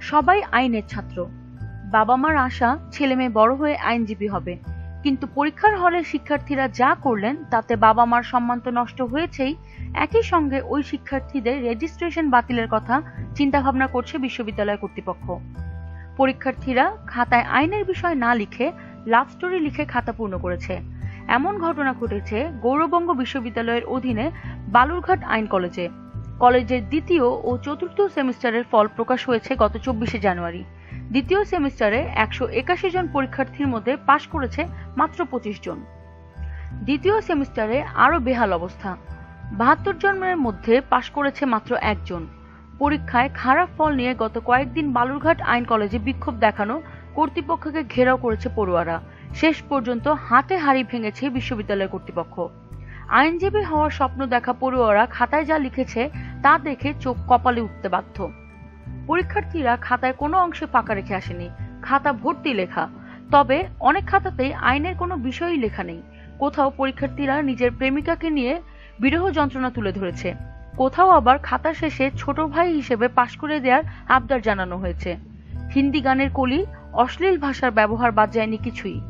সবাই আইনের ছাত্র। বাবা মার আশা ছেলে মেয়ে বড় হয়ে আইনজীবী হবে। কিন্তু পরীক্ষার হলে শিক্ষার্থীরা যা করলেন, তাতে বাবা মার সম্মান তো নষ্ট হয়েছেই। একই সঙ্গে ওই শিক্ষার্থীদের রেজিস্ট্রেশন বাতিলের কথা চিন্তা ভাবনা করছে বিশ্ববিদ্যালয় কর্তৃপক্ষ। পরীক্ষার্থীরা খাতায় আইনের বিষয় না লিখে লাভ স্টোরি লিখে খাতা পূর্ণ করেছে। এমন ঘটনা ঘটেছে গৌরবঙ্গ বিশ্ববিদ্যালয়ের অধীনে বালুরঘাট আইন কলেজে। কলেজের দ্বিতীয় ও চতুর্থ সেমিস্টারের ফল প্রকাশ হয়েছে গত চব্বিশে জানুয়ারি। দ্বিতীয় সেমিস্টারে একশো একাশি জন পরীক্ষার্থীর মধ্যে পাশ করেছে মাত্র পঁচিশ জন। দ্বিতীয় সেমিস্টারে আরও বেহাল অবস্থা। বাহাত্তর জনের মধ্যে পাশ করেছে মাত্র একজন পরীক্ষায় খারাপ ফল নিয়ে গত কয়েকদিন বালুরঘাট আইন কলেজে বিক্ষোভ দেখানো কর্তৃপক্ষকে ঘেরাও করেছে পড়ুয়ারা। শেষ পর্যন্ত হাতে হাড়ি ভেঙেছে বিশ্ববিদ্যালয় কর্তৃপক্ষ। আইনজীবী হওয়ার স্বপ্ন দেখা পড়ুয়ারা খাতায় যা লিখেছে তা দেখে চোখ কপালে উঠতে বাধ্য। পরীক্ষার্থীরা খাতায় কোনো অংশে ফাঁকা রেখে আসেনি। খাতা ভর্তি লেখা। তবে অনেক খাতাতেই আইনের কোনো বিষয়ই লেখা নেই। কোথাও পরীক্ষার্থীরা নিজের প্রেমিকাকে নিয়ে বিরহ যন্ত্রণা তুলে ধরেছে। কোথাও আবার খাতা শেষে ছোট ভাই হিসেবে পাশ করে দেওয়ার আবদার জানানো হয়েছে। হিন্দি গানের কলি অশ্লীল ভাষার ব্যবহার বাদ যায়নি কিছুই।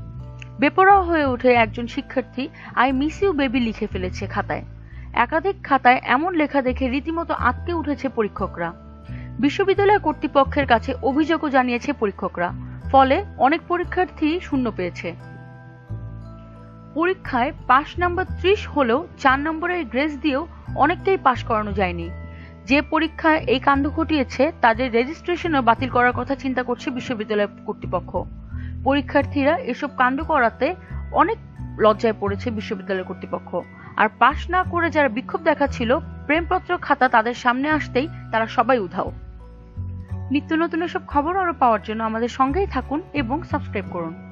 বেপরোয়া হয়ে ওঠে একজন শিক্ষার্থী, আই মিস ইউ বেবি লিখে ফেলেছে খাতায়। একাধিক খাতায় এমন লেখা দেখে রীতিমতো আটকে উঠেছে পরীক্ষকরা। বিশ্ববিদ্যালয় কর্তৃপক্ষের কাছে অভিযোগও জানিয়েছে পরীক্ষকরা, ফলে অনেক পরীক্ষার্থী শূন্য পেয়েছে। পরীক্ষায় পাশ নাম্বার ত্রিশ হলেও চার নম্বরের গ্রেস দিয়েও অনেককেই পাশ করানো যায়নি। যে পরীক্ষায় এই কাণ্ড ঘটিয়েছে, তাদের রেজিস্ট্রেশনও বাতিল করার কথা চিন্তা করছে বিশ্ববিদ্যালয় কর্তৃপক্ষ। পরীক্ষার্থীরা এসব কাণ্ড করাতে অনেক লজ্জায় পড়েছে বিশ্ববিদ্যালয় কর্তৃপক্ষ। আর পাশ না করে যারা বিক্ষোভ দেখাচ্ছিল, প্রেমপত্র খাতা তাদের সামনে আসতেই তারা সবাই উধাও। নিত্য নতুন এসব খবর আরও পাওয়ার জন্য আমাদের সঙ্গেই থাকুন এবং সাবস্ক্রাইব করুন।